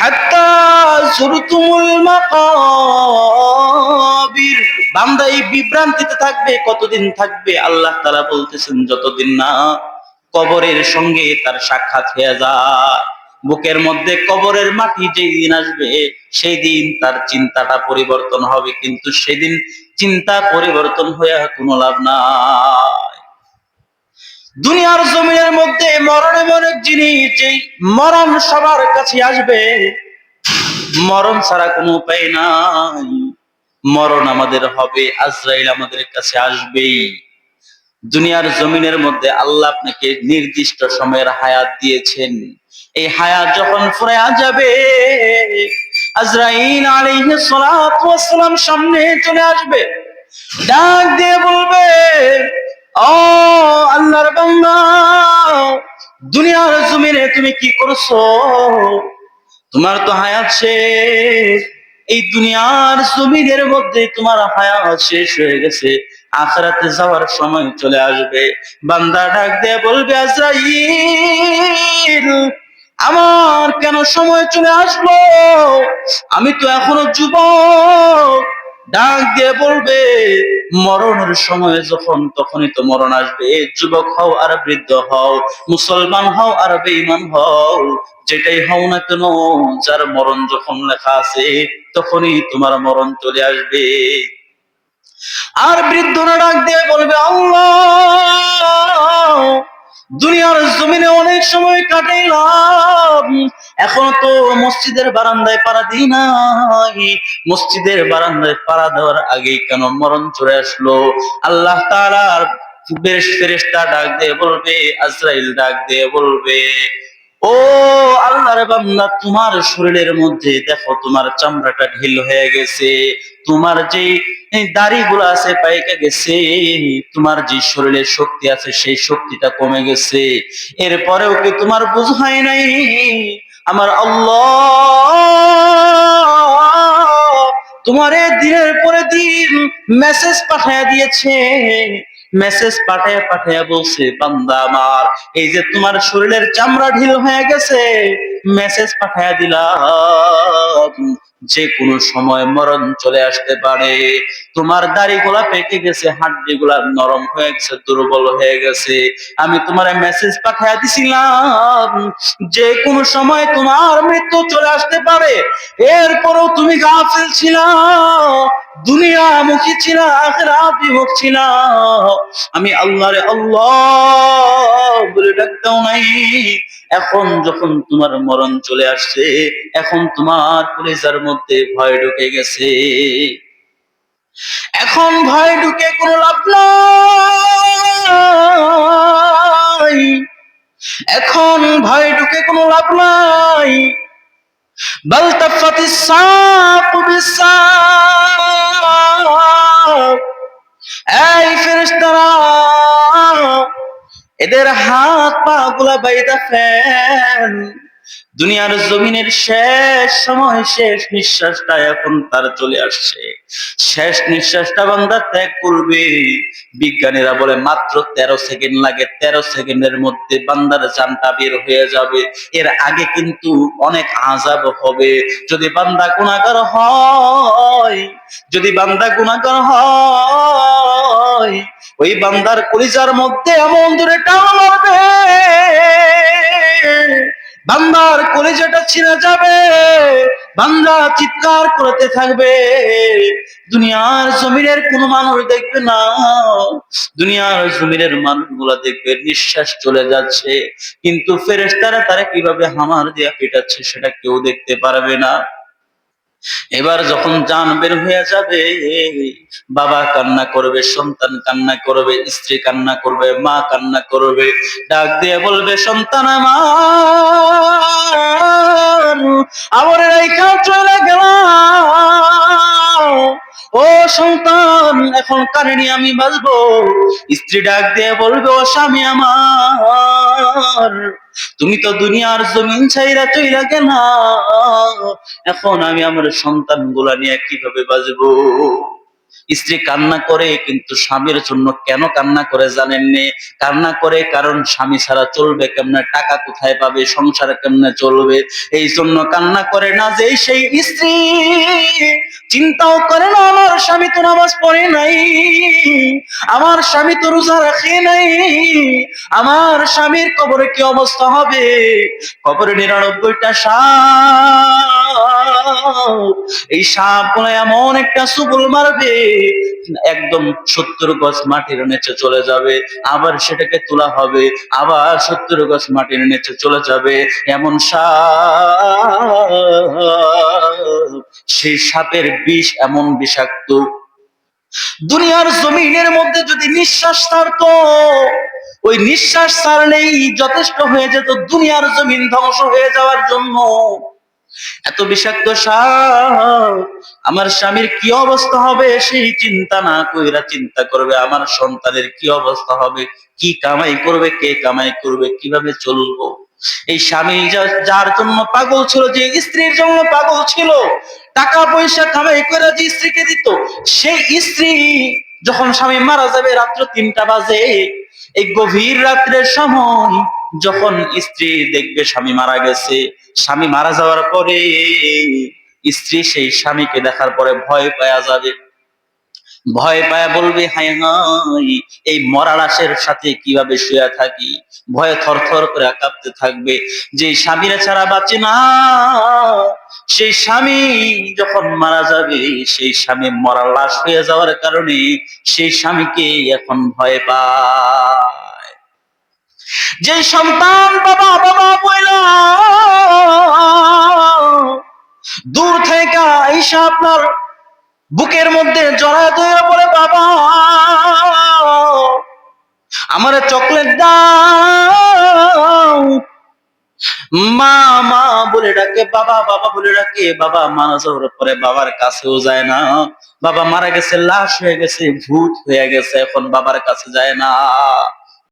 হাত্তা বিভ্রান্তিতে থাকবে, কতদিন থাকবে? আল্লাহ তাআলা বলতেছেন, যতদিন না কবরের সঙ্গে তার সাক্ষাৎ হয়ে যায়। বুকের মধ্যে কবরের মাটি যেই দিন আসবে, সেই দিন তার চিন্তাটা পরিবর্তন হবে। কিন্তু সেদিন চিন্তা পরিবর্তন হয়ে কোনো লাভ নাই। দুনিয়ার জমিনের মধ্যে মরণ এমন এক জিনিস, যেই মরণ সবার কাছে আসবে। মরণ ছাড়া কোনো উপায় নাই। মরণ আমাদের হবে, আজরাইল আমাদের কাছে আসবেই। দুনিয়ার জমিনের মধ্যে আল্লাহ আপনাকে নির্দিষ্ট সময়ের হায়াত দিয়েছেন। এই হায়াত যখন ফুরায়া যাবে, আজরাইল আলাইহিস সালাম সামনে চলে আসবে। ডাক দিয়ে বলবে, ও আল্লাহর বান্দা, দুনিয়ার জমিনে তুমি কি করছ? তোমার তো হায়াত শেষ। এই দুনিয়ার জমিনের মধ্যে তোমার হায়াত শেষ হয়ে গেছে। আখরাতে যাওয়ার সময় চলে আসবে। বান্দা ডাক দিয়ে বলবে, আজরাইল, আমার কেন সময় চলে আসলো? আমি তো এখনও যুবক। ডাক দিয়ে বলবে, মরণের সময় যখন তখনই তো মরণ আসবে। যুবক হও আর বৃদ্ধ হও, মুসলমান হও আর বেঈমান হও, যেটাই হও না কেন, যার মরণ যখন লেখা আছে, তখনই তোমার মরণ চলে আসবে। আর বৃদ্ধরা ডাক দিয়ে বলবে, আল্লাহ! দুনিয়ার জমিনে অনেক সময় কাটাইলাম। এখন তো মসজিদের বারান্দায় পাড়া দিই নাই। মসজিদের বারান্দায় পাড়া দেওয়ার আগেই কেন মরণ চলে আসলো? আল্লাহ তাআলার বেশ ফেরেস্তা ডাক দিয়ে বলবে, আজরাইল ডাক দিয়ে বলবে ও আল্লাহর বান্দা, তোমার শরীরের মধ্যে দেখো তোমার চামড়াটা ঢিল হয়ে গেছে, তোমার যে দাড়িগুলো আছে পাইকে গেছে, তোমার যে শরীরের শক্তি আছে সেই শক্তিটা কমে গেছে। এরপরেও কি তোমার বুঝ হয় নাই? আমার আল্লাহ তোমার দিনের পরে দিন মেসেজ পাঠায় দিয়েছে। মেসেজ পাঠায় পাঠায় বলছে, বান্দা আমার, এই যে তোমার শরীরের চামড়া ঢিল হয়ে গেছে মেসেজ পাঠায় দিলাম। যে কোনো সময় মরণ চলে আসতে পারে। তোমার দাড়ি গুলা পেকে গেছে হাড্ডি গুলা নরম হয়ে গেছে, দুর্বল হয়ে গেছে। আমি তোমার মেসেজ পাঠিয়ে দিছিলাম যে কোনো সময় তোমার মৃত্যু চলে আসতে পারে। এরপরও তুমি গাফিল ছিল দুনিয়া মুখী ছিল, আখেরাত বিমুখ ছিল আমি আল্লাহরে আল্লাহ বলে ডাক দাও নাই। এখন যখন তোমার মরণ চলে আসছে, এখন তোমার কলেজার মধ্যে ভয় ঢুকে গেছে। এখন ভয় ঢুকে কোনো লাভ নাই। এখন ভয় ঢুকে কোনো লাভ নাই। বল তফাতি সাপ বিসাপ এই ফেরেশতারা এদের হাত পা গুলা বাইদা ফেন দুনিয়ার জমিনের শেষ সময়, শেষ নিঃশ্বাসটা এখন তার চলে আসছে। শেষ নিঃশ্বাসটা বান্দা ত্যাগ করবে। বিজ্ঞানীরা বলে, মাত্র তেরো সেকেন্ড লাগে, তেরো সেকেন্ডের মধ্যে বান্দার জানটা বের হয়ে যাবে। এর আগে কিন্তু অনেক আজাব হবে। যদি বান্দা গুণাগার হয়, যদি বান্দা গুণাগার হয় ওই বান্দার কলিজার মধ্যে এমন দূরে টান মারবে। বান্দার কলিজাটা ছিঁড়ে যাবে, বান্দা চিৎকার করতে থাকবে। দুনিয়ার জমিনের কোনো মানুষ দেখবে না। দুনিয়ার জমিনের মানুষগুলা দেখবে, নিঃশ্বাস চলে যাচ্ছে। কিন্তু ফেরেশতারা তারা কীভাবে হামার দিয়া পেটাচ্ছে সেটা কেউ দেখতে পারবে না। এবার যখন জান বের হয়ে যাবে, বাবা কান্না করবে, সন্তান কান্না করবে, স্ত্রী কান্না করবে, মা কান্না করবে, ডাক দিয়ে বলবে, সন্তান আমার। সন্তান, এখন কারণে আমি বাঁচবো স্ত্রী ডাক দিয়ে বলবে, ও স্বামী আমার, তুমি তো দুনিয়ার জমিন ছাইরা চইরা না এখন আমি আমার সন্তানগুলা নিয়ে কীভাবে বাঁচবো স্ত্রী কান্না করে, কিন্তু স্বামীর জন্য কেন কান্না করে জানেননি কান্না করে কারণ স্বামী ছাড়া চলবে কেমনে? টাকা কোথায় পাবে? সংসার কেমনে চলবে? এই জন্য কান্না করে না যে সেই স্ত্রী। চিন্তাও করে না, আমার স্বামী তো নামাজ পড়ে নাই, আমার স্বামী তো রোজা রাখে নাই, আমার স্বামীর কবরে কি অবস্থা হবে? কবরে নিরানব্বইটা সাপ। এই সাপগুলো এমন একটা সুবুল মারবে, একদম সত্তর গজ মাটির নিচে চলে যাবে, আবার সেটাকে তোলা হবে, আবার সত্তর গজ মাটির নিচে চলে যাবে, এমন সাপ, সেই সাপের বিষ এমন বিষাক্ত। দুনিয়ার জমিনের মধ্যে যদি নিঃশ্বাস ছাড়তো, ওই নিঃশ্বাস ছাড়লেই যথেষ্ট হয়ে যেত দুনিয়ার জমিন ধ্বংস হয়ে যাওয়ার জন্য। এত বিষাক্ত সাপ, আমার স্বামীর কি অবস্থা হবে? সেই চিন্তা না কইরা চিন্তা করবে, আমার সন্তানের কি অবস্থা হবে? কি কামাই করবে? কে কামাই করবে? কীভাবে চলবো? এই স্বামী যার জন্য পাগল ছিল, যে স্ত্রীর জন্য পাগল ছিল টাকা পয়সা কামাই করে যে স্ত্রীকে দিত, সেই স্ত্রী যখন স্বামী মারা যাবে, রাত্র তিনটা বাজে, এই গভীর রাত্রের সময় যখন স্ত্রী দেখবে স্বামী মারা গেছে, স্বামী মারা যাওয়ার পরে স্ত্রী সেই স্বামীকে দেখার পরে ভয় পাওয়া যাবে। ভয় পায়া বলবে হাই হাই এই মরা লাশের সাথে কীভাবে শুয়ে থাকি? ভয়ে থরথর করে কাঁপতে থাকবে। যে স্বামীরা ছাড়া বাঁচে না, সেই স্বামী যখন মারা যাবে, সেই স্বামী মরা লাশ হয়ে যাওয়ার কারণে সেই স্বামীকে এখন ভয় পায়। যে সন্তান বাবা বাবা বইলা, দূর থেকে আইসা আপনার বুকের মধ্যে জড়ায় ধরে বলে, বাবা, আমার চকলেট দাও। মা মা বলে ডাকে, বাবা বাবা বলে ডাকে, বাবা মারা যাওয়ার পরে বাবার কাছেও যায় না। বাবা মারা গেছে, লাশ হয়ে গেছে, ভূত হয়ে গেছে, এখন বাবার কাছে যায় না।